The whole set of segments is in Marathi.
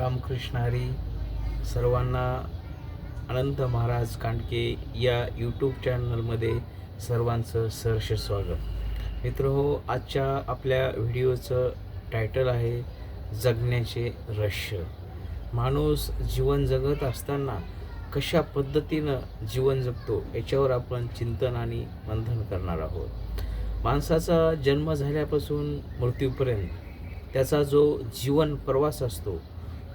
रामकृष्ण हरी सर्वांना अनंत महाराज कांडके या यूट्यूब चॅनलमध्ये सर्वांचं सहर्ष स्वागत. मित्र हो आजच्या आपल्या व्हिडिओचं टायटल आहे जगण्याचे रहस्य. माणूस जीवन जगत असताना कशा पद्धतीनं जीवन जगतो याच्यावर आपण चिंतन आणि मंथन करणार आहोत. माणसाचा जन्म झाल्यापासून मृत्यूपर्यंत त्याचा जो जीवन प्रवास असतो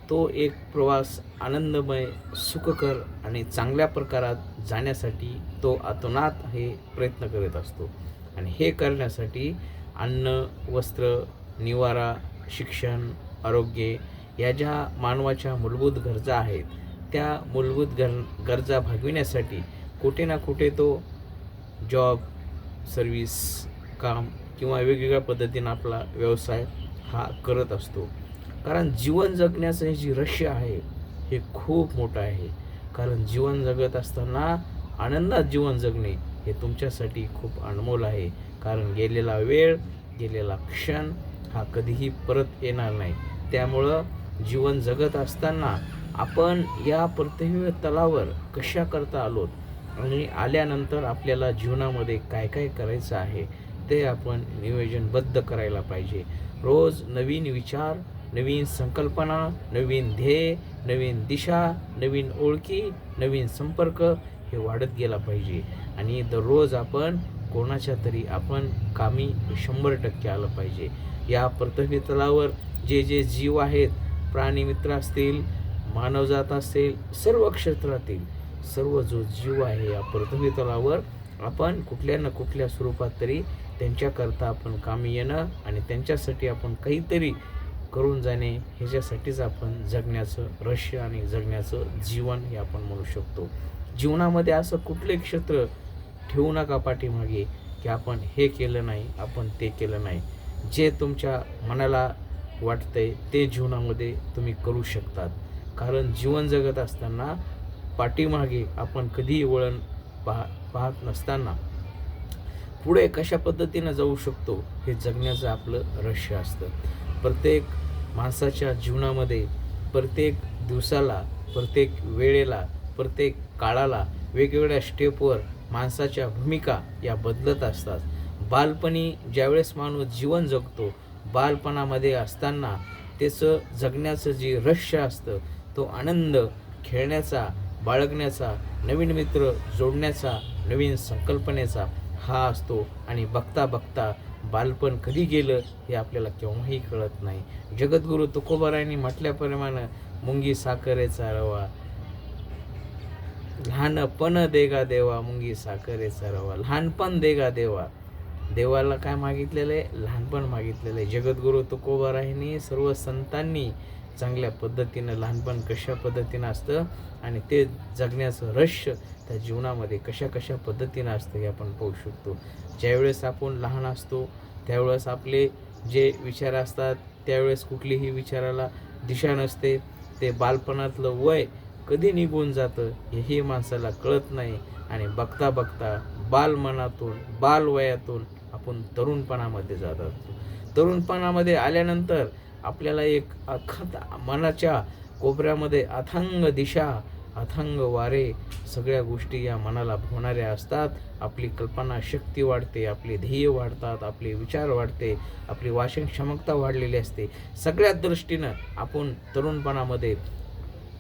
तो एक प्रवास आनंदमय सुखकर आणि चांगल्या प्रकारात जाण्यासाठी तो अतोनात हे प्रयत्न करत असतो. आणि हे करण्यासाठी अन्न वस्त्र निवारा शिक्षण आरोग्य या ज्या मानवाच्या मूलभूत गरजा आहेत त्या मूलभूत गर गरजा भागविण्यासाठी कुठे ना कुठे तो जॉब सर्विस काम किंवा वेगवेगळ्या पद्धतीनं आपला व्यवसाय हा करत असतो. कारण जीवन जगण्याचं हे जे रहस्य आहे हे खूप मोठं आहे. कारण जीवन जगत असताना आनंदात जीवन जगणे हे तुमच्यासाठी खूप अनमोल आहे. कारण गेलेला वेळ गेलेला क्षण हा कधीही परत येणार नाही. त्यामुळं जीवन जगत असताना आपण या पृथ्वी तलावर कशा करता आलोत आणि आल्यानंतर आपल्याला जीवनामध्ये काय काय करायचं आहे ते आपण नियोजनबद्ध करायला पाहिजे. रोज नवीन विचार नवीन संकल्पना नवीन ध्येय नवीन दिशा नवीन ओळखी नवीन संपर्क हे वाढत गेला पाहिजे. आणि दररोज आपण कोणाच्या तरी आपण कामी शंभर टक्के आलं पाहिजे. या पृथ्वी तलावर जे जे जीव आहेत प्राणीमित्र असतील मानवजात असेल सर्व क्षेत्रातील सर्व जो जीव आहे या पृथ्वी तलावर आपण कुठल्या ना कुठल्या स्वरूपात तरी त्यांच्याकरता आपण कामी येणं आणि त्यांच्यासाठी आपण काहीतरी करून जाणे ह्याच्यासाठीच आपण जगण्याचं रहस्य आणि जगण्याचं जीवन हे आपण म्हणू शकतो. जीवनामध्ये असं कुठले क्षेत्र ठेवू नका पाठीमागे की आपण हे केलं नाही आपण ते केलं नाही. जे तुमच्या मनाला वाटतंय ते जीवनामध्ये तुम्ही करू शकतात. कारण जीवन जगत असताना पाठीमागे आपण कधीही वळण पाह पाहत नसताना पुढे कशा पद्धतीनं जाऊ शकतो हे जगण्याचं आपलं रहस्य असतं. प्रत्येक माणसाच्या जीवनामध्ये प्रत्येक दिवसाला प्रत्येक वेळेला प्रत्येक काळाला वेगवेगळ्या स्टेपवर माणसाच्या भूमिका या बदलत असतात. बालपणी ज्यावेळेस माणूस जीवन जगतो बालपणामध्ये असताना त्याचं जगण्याचं जे रहस्य असतं तो आनंद खेळण्याचा बाळगण्याचा नवीन मित्र जोडण्याचा नवीन संकल्पनेचा हा असतो. आणि बघता बघता बालपण कधी गेलं हे आपल्याला केव्हाही कळत नाही. जगद्गुरू तुकोबारायांनी म्हटल्याप्रमाणे मुंगी साखरेचा रवा लहानपण देगा देवा मुंगी साखरेचा रवा लहानपण देगा देवा. देवाला काय मागितलेलं आहे? लहानपण मागितलेलं आहे. जगद्गुरू तुकोबारायांनी सर्व संतांनी चांगल्या पद्धतीनं लहानपण कशा पद्धतीनं असतं आणि ते जगण्याचं रहस्य त्या जीवनामध्ये कशा कशा पद्धतीनं असतं हे आपण पाहू शकतो. ज्यावेळेस आपण लहान असतो त्यावेळेस आपले जे विचार असतात त्यावेळेस कुठलीही विचाराला दिशा नसते. ते बालपणातलं वय कधी निघून जातं हेही माणसाला कळत नाही आणि बघता बघता बालमनातून बालवयातून आपण तरुणपणामध्ये जात असतो. तरुणपणामध्ये आल्यानंतर आपल्याला एक अखत मनाच्या कोपऱ्यामध्ये अथांग दिशा अथांग वारे सगळ्या गोष्टी या मनाला भोवणाऱ्या असतात. आपली कल्पना शक्ती वाढते आपले ध्येय वाढतात आपले विचार वाढते आपली वाचन क्षमता वाढलेली असते. सगळ्या दृष्टीनं आपण तरुणपणामध्ये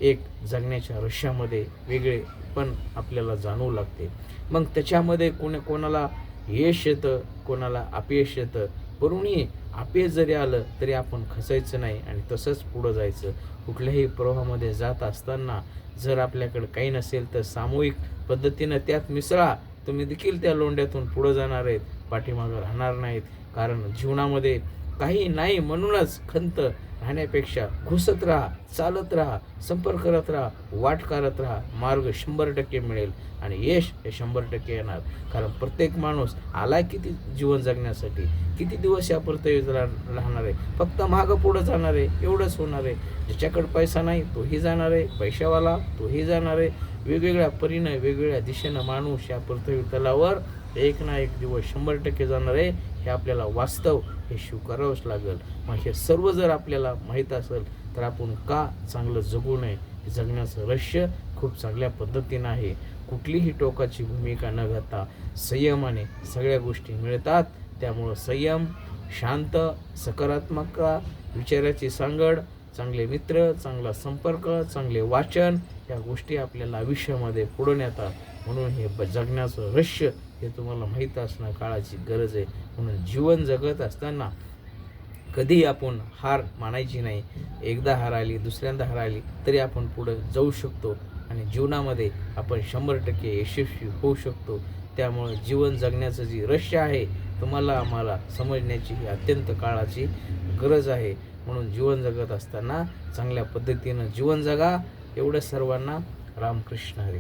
एक जगण्याच्या रश्यामध्ये वेगळे पण आपल्याला जाणवू लागते. मग त्याच्यामध्ये कोणी कोणाला यश येतं कोणाला अपयश येतं करूनही अपयश जरी आलं तरी आपण खसायचं नाही आणि तसंच पुढं जायचं. कुठल्याही प्रवाहामध्ये जात असताना जर आपल्याकडे काही नसेल तर सामूहिक पद्धतीनं त्यात मिसळा. तुम्ही देखील त्या लोंढ्यातून पुढं जाणार आहेत पाठीमागं राहणार नाहीत. कारण जीवनामध्ये काही नाही म्हणूनच खंत राहण्यापेक्षा घुसत राहा चालत राहा संपर्क करत राहा वाट करत राहा. मार्ग शंभर टक्के मिळेल आणि यश हे शंभर टक्के येणार. कारण प्रत्येक माणूस आलाय किती जीवन जगण्यासाठी? किती दिवस या पृथ्वीत राहणार आहे? फक्त मागं पुढं जाणार आहे एवढंच होणार आहे. ज्याच्याकडे पैसा नाही तोही जाणार आहे. पैशावाला तोही जाणार आहे. वेगवेगळ्या परीनं वेगवेगळ्या दिशेनं माणूस या पृथ्वी तलावर एक ना एक दिवस शंभर टक्के जाणार आहे. हे आपल्याला वास्तव हे स्वीकारावंच लागेल. मग हे सर्व जर आपल्याला माहीत असेल तर आपण का चांगलं जगू नये? हे जगण्याचं रहस्य खूप चांगल्या पद्धतीनं आहे. कुठलीही टोकाची भूमिका न घेता संयमाने सगळ्या गोष्टी मिळतात. त्यामुळं संयम शांत सकारात्मकता विचाराची सांगड चांगले मित्र चांगला संपर्क चांगले वाचन या गोष्टी आपल्याला आयुष्यामध्ये पुढून येतात. म्हणून हे ब- जगण्याचं रहस्य हे तुम्हाला माहीत असणं काळाची गरज आहे. म्हणून जीवन जगत असताना कधीही आपण हार मानायची नाही. एकदा हार आली दुसऱ्यांदा हार आली तरी आपण पुढं जाऊ शकतो. आणि जीवनामध्ये आपण शंभर टक्के यशस्वी होऊ शकतो. त्यामुळे जीवन जगण्याचं जी रहस्य आहे तुम्हाला आम्हाला समजण्याची ही अत्यंत काळाची गरज आहे. म्हणून जीवन जगत असताना चांगल्या पद्धतीनं जीवन जगा. एवढं सर्वांना रामकृष्ण हरी.